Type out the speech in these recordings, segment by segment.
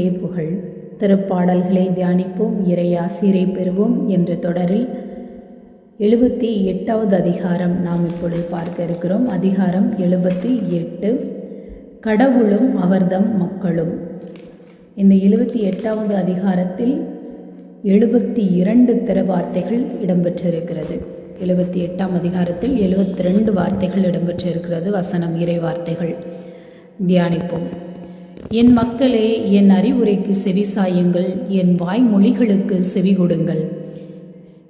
இயேசுவுக்கே புகழ் திருப்பாடல்களை தியானிப்போம் இறையாசிரை பெறுவோம் என்ற தொடரில் எழுபத்தி எட்டாவது அதிகாரம் நாம் இப்பொழுது பார்க்க இருக்கிறோம். அதிகாரம் எழுபத்தி எட்டு. கடவுளும் அவர்தம் மக்களும். இந்த எழுபத்தி எட்டாவது அதிகாரத்தில் எழுபத்தி இரண்டு திறவார்த்தைகள் இடம்பெற்றிருக்கிறது. எழுபத்தி எட்டாம் அதிகாரத்தில் எழுபத்தி ரெண்டு வார்த்தைகள் இடம்பெற்றிருக்கிறது. வசனம் இறை வார்த்தைகள். தியானிப்போம். என் மக்களே என் அறிவுரைக்கு செவிசாயுங்கள் என் வாய்மொழிகளுக்கு செவி கொடுங்கள்.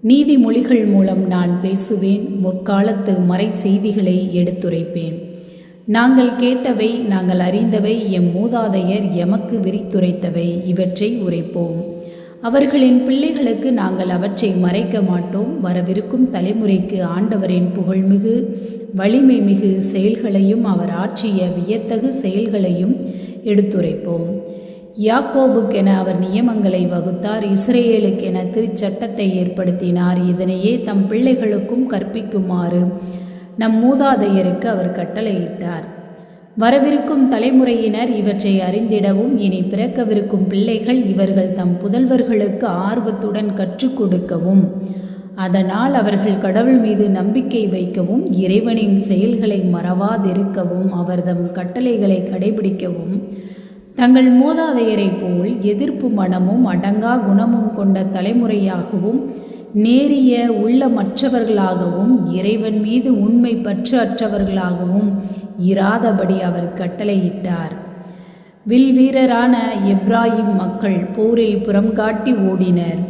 நீதிமொழிகள் மூலம் நான் பேசுவேன் முற்காலத்து மறை செய்திகளை எடுத்துரைப்பேன். நாங்கள் கேட்டவை நாங்கள் அறிந்தவை எம் மூதாதையர் எமக்கு விரித்துரைத்தவை இவற்றை உரைப்போம். அவர்களின் பிள்ளைகளுக்கு நாங்கள் அவற்றை மறைக்க மாட்டோம் வரவிருக்கும் தலைமுறைக்கு ஆண்டவரின் புகழ்மிகு வலிமை மிகு செயல்களையும் அவர் ஆற்றிய வியத்தகு செயல்களையும் எடுத்துரைப்போம். யாக்கோபுக்கென அவர் நியமங்களை வகுத்தார் இஸ்ரேலுக்கென திருச்சட்டத்தை ஏற்படுத்தினார் இதனையே தம் பிள்ளைகளுக்கும் கற்பிக்குமாறு நம் மூதாதையருக்கு அவர் கட்டளையிட்டார். வரவிருக்கும் தலைமுறையினர் இவற்றை அறிந்திடவும் இனி பிறக்கவிருக்கும் பிள்ளைகள் இவர்கள் தம் புதல்வர்களுக்கு ஆர்வத்துடன் கற்றுக் கொடுக்கவும். அதனால் அவர்கள் கடவுள் மீது நம்பிக்கை வைக்கவும் இறைவனின் செயல்களை மறவாதிருக்கவும் அவர்தம் கட்டளைகளை கடைபிடிக்கவும் தங்கள் மூதாதையரை போல் எதிர்ப்பு மனமும் அடங்கா குணமும் கொண்ட தலைமுறையாகவும் நேரிய உள்ளமற்றவர்களாகவும் இறைவன் மீது உண்மை பற்று அற்றவர்களாகவும் இராதபடி அவர் கட்டளையிட்டார். வில் வீரரான எப்ராஹிம் மக்கள் போரில் புறம் காட்டி ஓடினர்.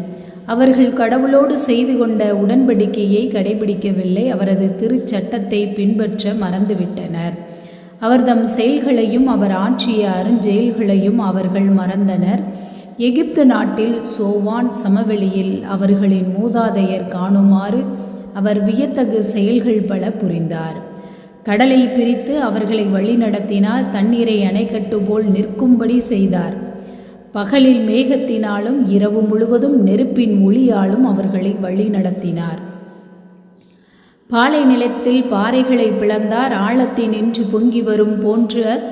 அவர்கள் கடவுளோடு செய்து கொண்ட உடன்படிக்கையை கடைபிடிக்கவில்லை. அவரது திருச்சட்டத்தை பின்பற்ற மறந்துவிட்டனர். அவர் தம் செயல்களையும் அவர் ஆட்சிய அருஞ்செயல்களையும் அவர்கள் மறந்தனர். எகிப்து நாட்டில் சோவான் சமவெளியில் அவர்களின் மூதாதையர் காணுமாறு அவர் வியத்தகு செயல்கள் பல புரிந்தார். கடலை பிரித்து அவர்களை வழிநடத்தினால் தண்ணீரை அணைக்கட்டு போல் நிற்கும்படி செய்தார். பகலில் மேகத்தினாலும் இரவு முழுவதும் நெருப்பின் மொழியாலும் அவர்களை வழி நடத்தினார். பாலை நிலத்தில் பாறைகளை பிளந்தார் ஆழத்தில் நின்று பொங்கி வரும் போன்ற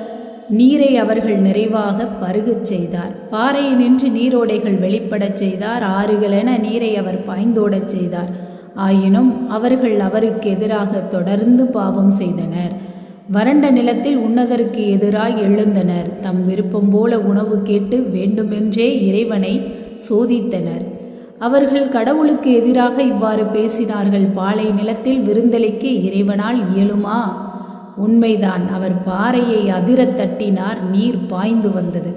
நீரை அவர்கள் நிறைவாக பருகச் செய்தார். பாறையை நின்று நீரோடைகள் வெளிப்படச் செய்தார் ஆறுகளென நீரை அவர் பாய்ந்தோடச் செய்தார். ஆயினும் அவர்கள் அவருக்கு எதிராக தொடர்ந்து பாவம் செய்தனர். வறண்ட நிலத்தில் உன்னதருக்கு எதிராய் எழுந்தனர். தம் விருப்பம் போல உணவு கேட்டு வேண்டுமென்றே இறைவனை சோதித்தனர். அவர்கள் கடவுளுக்கு எதிராக இவ்வாறு பேசினார்கள். பாலை நிலத்தில் விருந்தளிக்க இறைவனால் இயலுமா? உண்மைதான். அவர் பாறையை அதிரத் தட்டினார். நீர் பாய்ந்து வந்தது.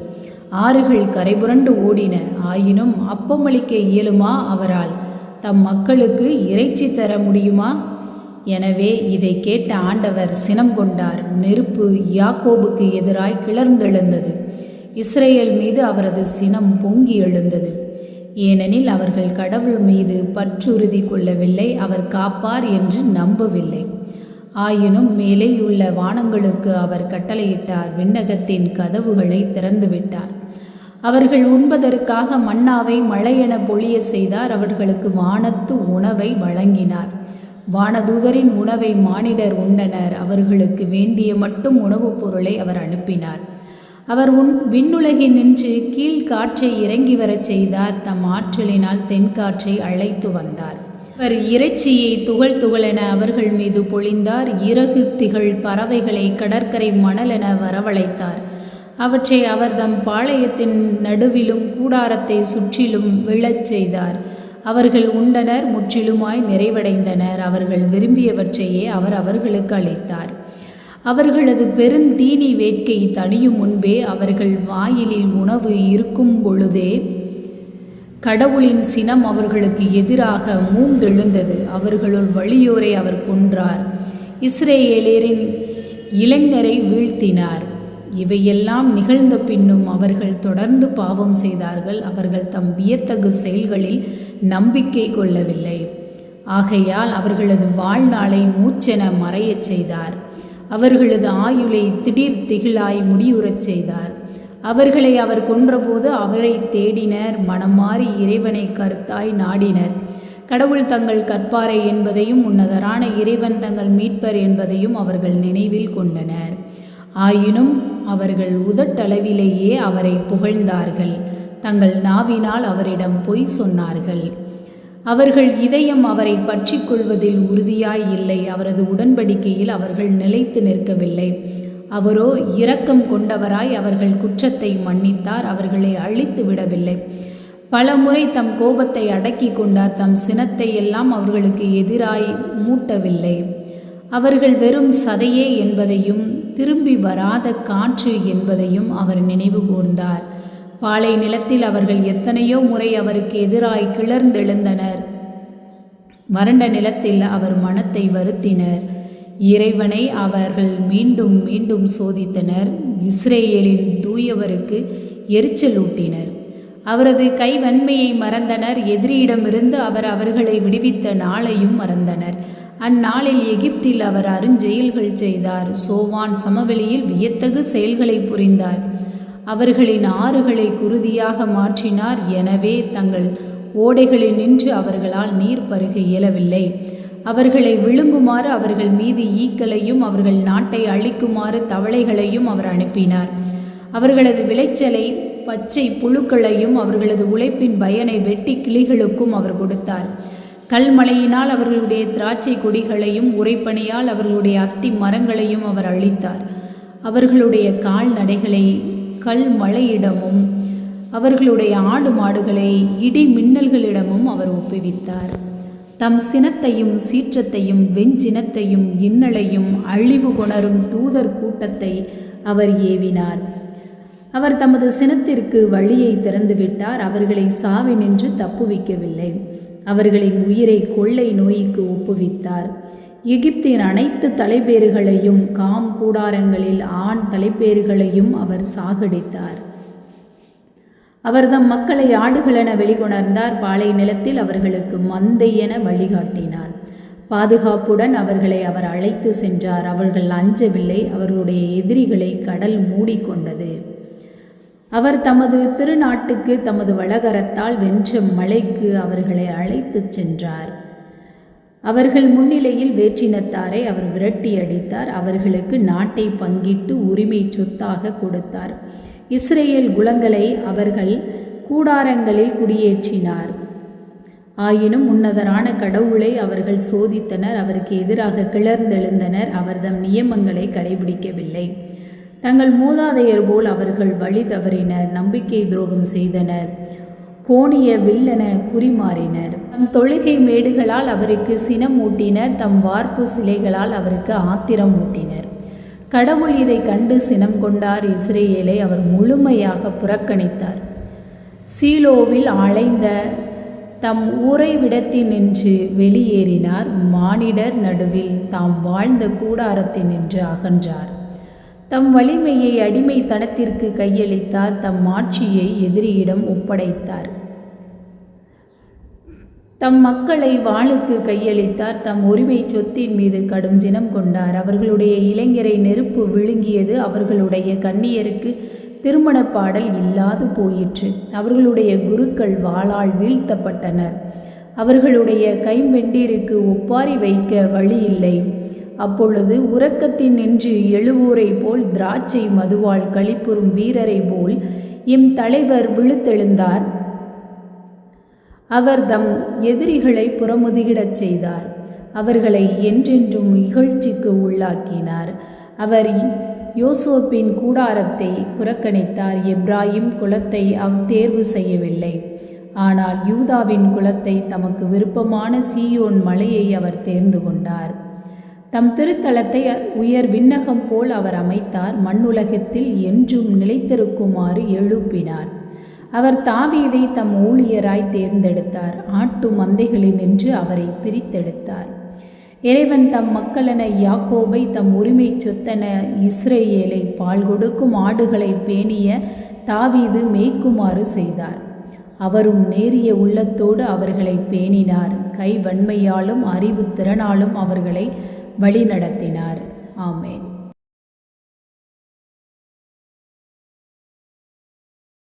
ஆறுகள் கரைபுரண்டு ஓடின. ஆயினும் அப்பமளிக்க இயலுமா அவரால்? தம் மக்களுக்கு இறைச்சி தர முடியுமா? எனவே இதை கேட்ட ஆண்டவர் சினம் கொண்டார். நெருப்பு யாக்கோபுக்கு எதிராய் கிளர்ந்தெழுந்தது. இஸ்ரேல் மீது அவரது சினம் பொங்கி எழுந்தது. ஏனெனில் அவர்கள் கடவுள் மீது பற்றுறுதி கொள்ளவில்லை அவர் காப்பார் என்று நம்பவில்லை. ஆயினும் மேலேயுள்ள வானங்களுக்கு அவர் கட்டளையிட்டார் விண்ணகத்தின் கதவுகளை திறந்துவிட்டார். அவர்கள் உண்பதற்காக மன்னாவை மழையென பொழிய செய்தார் அவர்களுக்கு வானத்து உணவை வழங்கினார். வானதூதரின் உணவை மானிடர் உண்டனர் அவர்களுக்கு வேண்டிய மட்டும் உணவுப் பொருளை அவர் அனுப்பினார். அவர் உன் விண்ணுலகில் நின்று கீழ் காற்றை இறங்கி வரச் செய்தார். தம் ஆற்றலினால் தென்காற்றை அழைத்து வந்தார். அவர் இறைச்சியை துகள் துகளென அவர்கள் மீது பொழிந்தார். இறகு திகழ் பறவைகளை கடற்கரை மணலென வரவழைத்தார். அவற்றை அவர் தம் பாளையத்தின் நடுவிலும் கூடாரத்தை சுற்றிலும் விழச் செய்தார். அவர்கள் உண்டனர் முற்றிலுமாய் நிறைவடைந்தனர். அவர்கள் விரும்பியவற்றையே அவர் அவர்களுக்கு அளித்தார். அவர்களது பெருந்தீனி வேட்கை தணியும் முன்பே அவர்கள் வாயிலில் உணவு இருக்கும் பொழுதே கடவுளின் சினம் அவர்களுக்கு எதிராக மூண்டெழுந்தது அவர்களுள் வழியோரை அவர் கொன்றார். இஸ்ரேலேரின் இளைஞரை வீழ்த்தினார். இவையெல்லாம் நிகழ்ந்த பின்னும் அவர்கள் தொடர்ந்து பாவம் செய்தார்கள். அவர்கள் தம் வியத்தகு செயல்களில் நம்பிக்கை கொள்ளவில்லை. ஆகையால் அவர்களது வாழ்நாளை மூச்சென மறையச் செய்தார். அவர்களது ஆயுளை திடீர் திகிலாய் முடியுறச் செய்தார். அவர்களை அவர் கொன்றபோது அவரை தேடினர். மனமாறி இறைவனை கருத்தாய் நாடினர். கடவுள் தங்கள் கற்பாரை என்பதையும் உன்னதரான இறைவன் தங்கள் மீட்பர் என்பதையும் அவர்கள் நினைவில் கொண்டனர். ஆயினும் அவர்கள் உதட்டளவிலேயே அவரை புகழ்ந்தார்கள். தங்கள் நாவினால் அவரிடம் பொய் சொன்னார்கள். அவர்கள் இதயம் அவரை பற்றிக் கொள்வதில் உறுதியாய் இல்லை. அவரது உடன்படிக்கையில் அவர்கள் நிலைத்து நிற்கவில்லை. அவரோ இரக்கம் கொண்டவராய் அவர்கள் குற்றத்தை மன்னித்தார். அவர்களை அழித்து விடவில்லை. பலமுறை தம் கோபத்தை அடக்கி கொண்டார். தம் சினத்தை எல்லாம் அவர்களுக்கு எதிராய் மூட்டவில்லை. அவர்கள் வெறும் சதையே என்பதையும் திரும்பி வராத காற்று என்பதையும் அவர் நினைவு கூர்ந்தார். பாலை நிலத்தில் அவர்கள் எத்தனையோ முறை அவருக்கு எதிராய் கிளர்ந்தெழுந்தனர். வறண்ட நிலத்தில் அவர் மனத்தை வருத்தினர். இறைவனை அவர்கள் மீண்டும் மீண்டும் சோதித்தனர். இஸ்ரேலின் தூயவருக்கு எரிச்சலூட்டினர் அவரது கைவன்மையை மறந்தனர். எதிரியிடமிருந்து அவர் அவர்களை விடுவித்த நாளையும் மறந்தனர். அந்நாளில் எகிப்தில் அவர் அருஞ்செயல்கள் செய்தார். சோவான் சமவெளியில் வியத்தகு செயல்களை புரிந்தார். அவர்களின் ஆறுகளை குருதியாக மாற்றினார். எனவே தங்கள் ஓடைகளில் நின்று அவர்களால் நீர் பருக இயலவில்லை. அவர்களை விழுங்குமாறு அவர்கள் மீது ஈக்களையும் அவர்கள் நாட்டை அழிக்குமாறு தவளைகளையும் அவர் அனுப்பினார். அவர்களது விளைச்சலை பச்சை புழுக்களையும் அவர்களது உழைப்பின் பயனை வெட்டி கிளிகளுக்கும் அவர் கொடுத்தார். கல்மலையினால் அவர்களுடைய திராட்சை கொடிகளையும் உரைப்பணியால் அவர்களுடைய அத்தி மரங்களையும் அவர் அழித்தார். அவர்களுடைய கால்நடைகளை கல்மழையிடமும் அவர்களுடைய ஆடு மாடுகளை இடி மின்னல்களிடமும் அவர் ஒப்புவித்தார். தம் சினத்தையும் சீற்றத்தையும் வெஞ்சினத்தையும் இன்னலையும் அழிவு கொணரும் தூதர் கூட்டத்தை அவர் ஏவினார். அவர் தமது சினத்திற்கு வழியை திறந்துவிட்டார். அவர்களை சாவி நின்று தப்புவிக்கவில்லை. அவர்களின் உயிரை கொள்ளை நோய்க்கு ஒப்புவித்தார். எகிப்தின் அனைத்து தலைப்பேறுகளையும் காம் கூடாரங்களில் ஆண் தலைப்பேறுகளையும் அவர் சாகடித்தார். அவர் தம் மக்களை ஆடுகளென வெளிகொணர்ந்தார். பாலை நிலத்தில் அவர்களுக்கு மந்தை என வழிகாட்டினார். பாதுகாப்புடன் அவர்களை அவர் அழைத்து சென்றார். அவர்கள் அஞ்சவில்லை. அவர்களுடைய எதிரிகளை கடல் மூடிக்கொண்டது. அவர் தமது திருநாட்டுக்கு தமது வளகரத்தால் வென்ற மலைக்கு அவர்களை அழைத்துச் சென்றார். அவர்கள் முன்னிலையில் வேற்றினத்தாரை அவர் விரட்டி அடித்தார். அவர்களுக்கு நாட்டை பங்கிட்டு உரிமை சொத்தாக கொடுத்தார். இஸ்ரேல் குலங்களை அவர்கள் கூடாரங்களில் குடியேற்றினார். ஆயினும் உன்னதரான கடவுளை அவர்கள் சோதித்தனர். அவருக்கு எதிராக கிளர்ந்தெழுந்தனர். அவர்தம் நியமங்களை கடைபிடிக்கவில்லை. தங்கள் மூதாதையர் போல் அவர்கள் வழி தவறினர். நம்பிக்கை துரோகம் செய்தனர். கோணிய வில்லென குறிமாறினர். தம் தொழுகை மேடுகளால் அவருக்கு சினம் ஊட்டினர். தம் வார்ப்பு சிலைகளால் அவருக்கு ஆத்திரம் ஊட்டினர். கடவுள் இதை கண்டு சினம் கொண்டார். இஸ்ரேலை அவர் முழுமையாக புறக்கணித்தார். சீலோவில் அலைந்த தம் உறைவிடத்தினின்று வெளியேறினார். மானிடர் நடுவில் தாம் வாழ்ந்த கூடாரத்தினின்று அகன்றார். தம் வலிமையை அடிமைத்தனத்திற்கு கையளித்தார் தம் ஆட்சியை எதிரியிடம் ஒப்படைத்தார். தம் மக்களை வாளுக்கு கையளித்தார் தம் உரிமை சொத்தின் மீது கடும் சினம் கொண்டார். அவர்களுடைய இளைஞரை நெருப்பு விழுங்கியது அவர்களுடைய கண்ணியருக்கு திருமணப் பாடல் இல்லாது போயிற்று. அவர்களுடைய குருக்கள் வாளால் வீழ்த்தப்பட்டனர். அவர்களுடைய கைம்பெண்டீருக்கு ஒப்பாரி வைக்க வழி இல்லை. அப்பொழுது உறக்கத்தின் நின்று எழுவோரை போல் திராட்சை மதுவால் களிப்புறும் வீரரை போல் எம் தலைவர் விழுத்தெழுந்தார். அவர் தம் எதிரிகளை புறமுதுகிடச் செய்தார். அவர்களை என்றென்றும் இகழ்ச்சிக்கு உள்ளாக்கினார். அவர் யோசோப்பின் கூடாரத்தை புறக்கணித்தார். எப்ராஹிம் குலத்தை அவ் தேர்வு செய்யவில்லை. ஆனால் யூதாவின் குலத்தை தமக்கு விருப்பமான சீயோன் மலையை அவர் தேர்ந்து கொண்டார். தம் திருத்தலத்தை உயர் விண்ணகம் போல் அவர் அமைத்தார். மண்ணுலகத்தில் என்றும் நிலைத்திருக்குமாறு எழுப்பினார். அவர் தாவீதை தம் ஊழியராய் தேர்ந்தெடுத்தார். ஆட்டு மந்தைகளில் நின்று அவரை பிரித்தெடுத்தார். இறைவன் தம் மக்களென யாக்கோபை தம் உரிமை சொத்தன இஸ்ரேலை பால் கொடுக்கும் ஆடுகளை பேணிய தாவீது மேய்க்குமாறு செய்தார். அவரும் நேரிய உள்ளத்தோடு அவர்களை பேணினார். கை வன்மையாலும் அறிவு திறனாலும் அவர்களை வழிநடத்தினார். ஆமேன்.